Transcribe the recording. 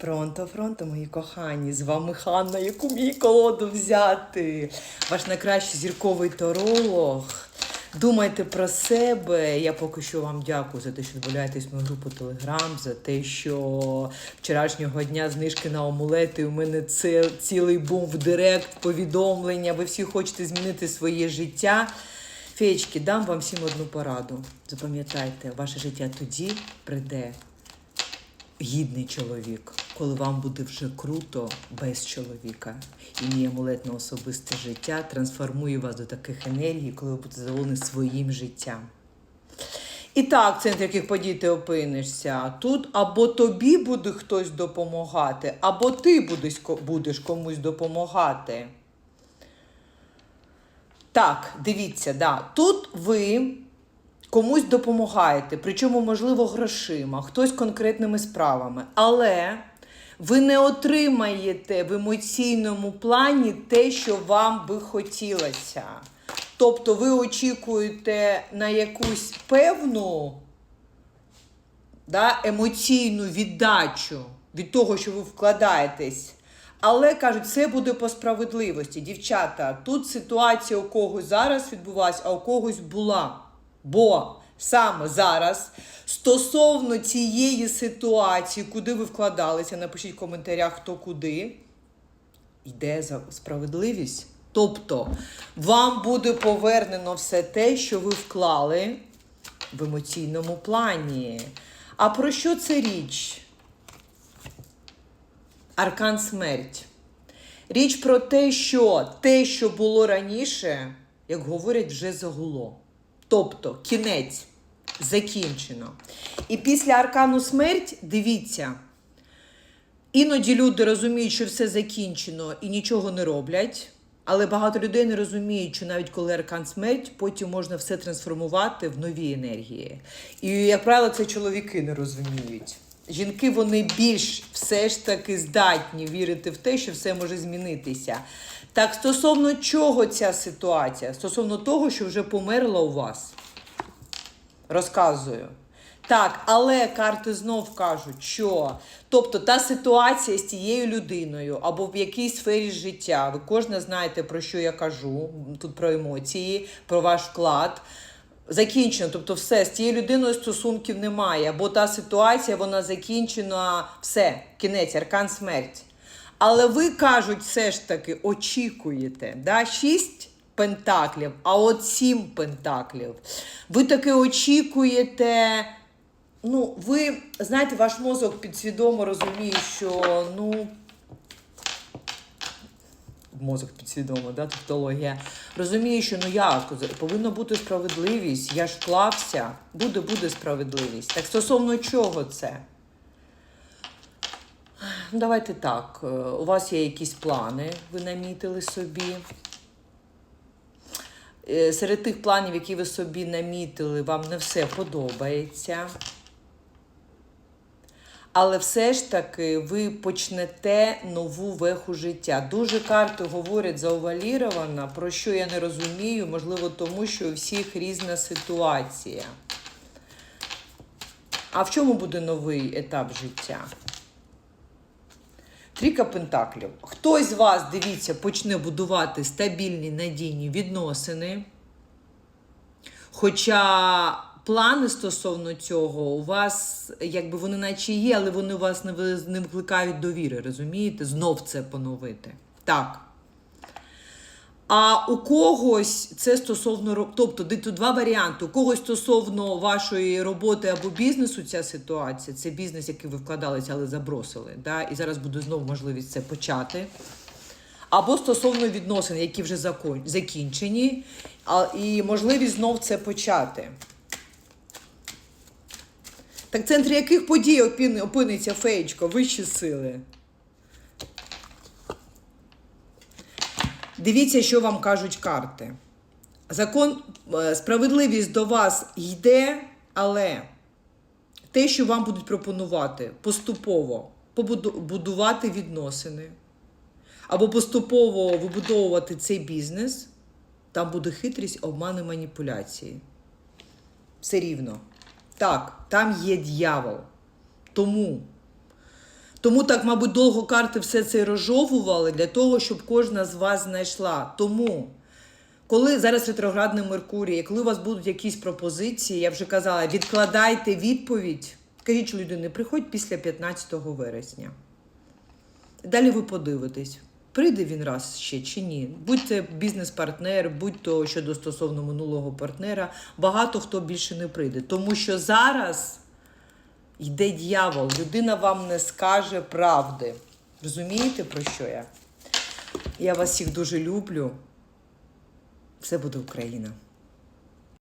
Фронто, фронто, мої кохані, з вами Ханна, яку мені колоду взяти. Ваш найкращий зірковий таролог. Думайте про себе. Я поки що вам дякую за те, що додаєтесь в мою групу Телеграм, за те, що вчорашнього дня знижки на омулети. У мене це цілий бум в директ, повідомлення. Ви всі хочете змінити своє життя. Феєчки, дам вам всім одну пораду. Запам'ятайте, ваше життя тоді прийде гідний чоловік, коли вам буде вже круто без чоловіка. І мій амулет на особисте життя трансформує вас до таких енергій, коли ви будете задоволені своїм життям. І так, в центрі яких подій ти опинишся. Тут або тобі буде хтось допомагати, або ти будеш, будеш комусь допомагати. Так, дивіться, да. тут ви комусь допомагаєте, причому, можливо, грошима, хтось конкретними справами. Але ви не отримаєте в емоційному плані те, що вам би хотілося. Тобто ви очікуєте на якусь певну да, емоційну віддачу від того, що ви вкладаєтесь. Але кажуть, все буде по справедливості. Дівчата, тут ситуація у когось зараз відбулася, а у когось була. Бо саме зараз, стосовно цієї ситуації, куди ви вкладалися, напишіть в коментарях, хто куди, йде за справедливість. Тобто, вам буде повернено все те, що ви вклали в емоційному плані. А про що це річ? Аркан смерть. Річ про те, що те, що було раніше, як говорять, вже загуло. Тобто кінець закінчено. І після аркану смерть, дивіться, іноді люди розуміють, що все закінчено і нічого не роблять. Але багато людей не розуміють, що навіть коли аркан смерть, потім можна все трансформувати в нові енергії. І, як правило, це чоловіки не розуміють. Жінки вони більш все ж таки здатні вірити в те, що все може змінитися. Так, стосовно чого ця ситуація? Стосовно того, що вже померла у вас. Розказую. Так, але карти знов кажуть, що тобто та ситуація з тією людиною або в якійсь сфері життя, ви кожна знаєте, про що я кажу, тут про емоції, про ваш вклад. Закінчено, тобто все, з тією людиною стосунків немає, або та ситуація, вона закінчена, все, кінець, аркан смерть. Але ви кажуть, все ж таки очікуєте. Да? Шість пентаклів, а от сім пентаклів. Ви таки очікуєте. Ну, ви знаєте, ваш мозок підсвідомо розуміє, що ну. Мозок підсвідомо, да, тавтологія. Розуміє, що ну як, повинна бути справедливість, я ж вклався, буде, буде справедливість. Так стосовно чого це? Давайте так. е, У вас є якісь плани, ви намітили собі. Е, Серед тих планів, які ви собі намітили, вам не все подобається. Але все ж таки ви почнете нову веху життя. Дуже карти говорять зауваліровано, про що я не розумію, можливо, тому що у всіх різна ситуація. А в чому буде новий етап життя? Трійка пентаклів. Хтось з вас, дивіться, почне будувати стабільні надійні відносини. Хоча плани стосовно цього у вас, якби вони наче є, але вони у вас не, не викликають довіри, розумієте? Знов це поновити. Так. А у когось це стосовно тобто тут два варіанти. У когось стосовно вашої роботи або бізнесу ця ситуація, це бізнес, який ви вкладалися, але забросили. Да? І зараз буде знову можливість це почати. Або стосовно відносин, які вже закінчені, і можливість знов це почати. Так в центрі яких подій опиниться феєчко, вищі сили? Дивіться, що вам кажуть карти. Закон, е, справедливість до вас йде, але те, що вам будуть пропонувати поступово побуду- будувати відносини, або поступово вибудовувати цей бізнес, там буде хитрість, обман і маніпуляції. Все рівно. Так, там є дьявол. Тому Тому так, мабуть, довго карти все це розжовували для того, щоб кожна з вас знайшла. Тому, коли зараз ретроградний Меркурій, коли у вас будуть якісь пропозиції, я вже казала, відкладайте відповідь. Кажіть людині, приходь після 15 вересня. Далі ви подивитесь, прийде він раз ще чи ні. Будьте бізнес-партнер, будь-то щодо стосовно минулого партнера, багато хто більше не прийде. Тому що зараз йде дьявол, людина вам не скаже правди. Розумієте, про що я? Я вас всіх дуже люблю. Все буде Україна.